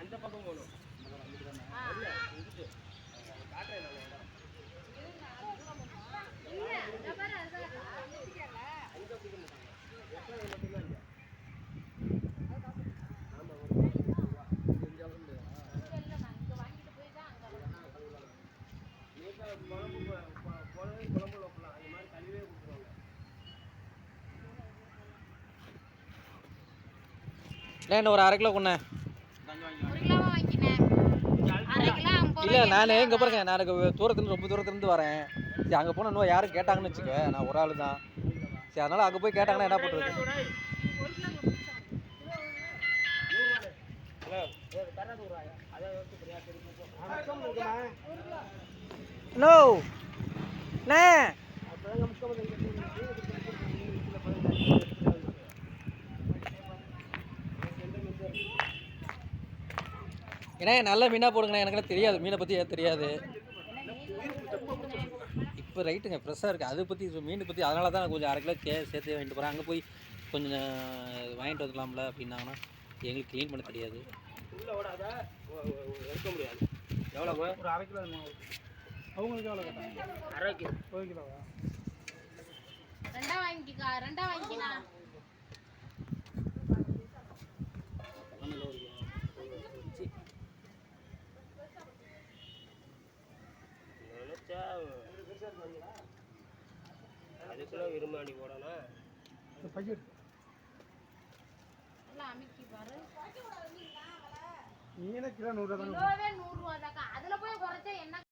அந்த பக்கம் போகணும் இல்ல, இங்கிட்டு. காட்டுறேன் நான் இடம். அங்க என்ன ஒரு அரை கிலோ கொண்டேன் ஒரு அரை கிலோ இல்லை நான் எங்கே எவ்வளோ? பாருங்க நான் எனக்கு தூரத்துலேருந்து ரொம்ப தூரத்துலேருந்து வரேன். சரி அங்கே போனால் இன்னும் யாரும் கேட்டாங்கன்னு வச்சுக்க நான் ஒரு ஆள் தான். சரி அதனால் அங்கே போய் கேட்டாங்கன்னா என்ன பண்ணுறது ஹலோ, அண்ணே. ஏன்னா நல்ல மீனாக போடுங்கண்ணே. எனக்குலாம் தெரியாது. மீனை பற்றி தெரியாது. இப்போ ரைட்டுங்க. ஃப்ரெஷ்ஷாக இருக்குது அதை பற்றி மீனை பற்றி அதனால தான் நான் கொஞ்சம் அரை கிலோ கே சேர்த்து வாங்கிட்டு போகிறேன் அங்கே போய் கொஞ்சம் வாங்கிட்டு வந்துடலாம்ல அப்படின்னாங்கன்னா எங்களுக்கு க்ளீன் பண்ண தெரியாது. எவ்வளோ ஒரு அரை கிலோ அவங்களுக்கு எவ்வளோ கேட்டாங்க அரை கிலோ. ஒரு கிலோவா? ரெண்டா வாங்கிக்கா. ரெண்டா அதுக்குள்ள விரும்பாண்டி போடணும். பக்கெட் மீனை கிலோ நூறுரூவா தானே கிலோவே நூறு ரூபா தாக்கா. அதுல போய் குறைச்சா என்ன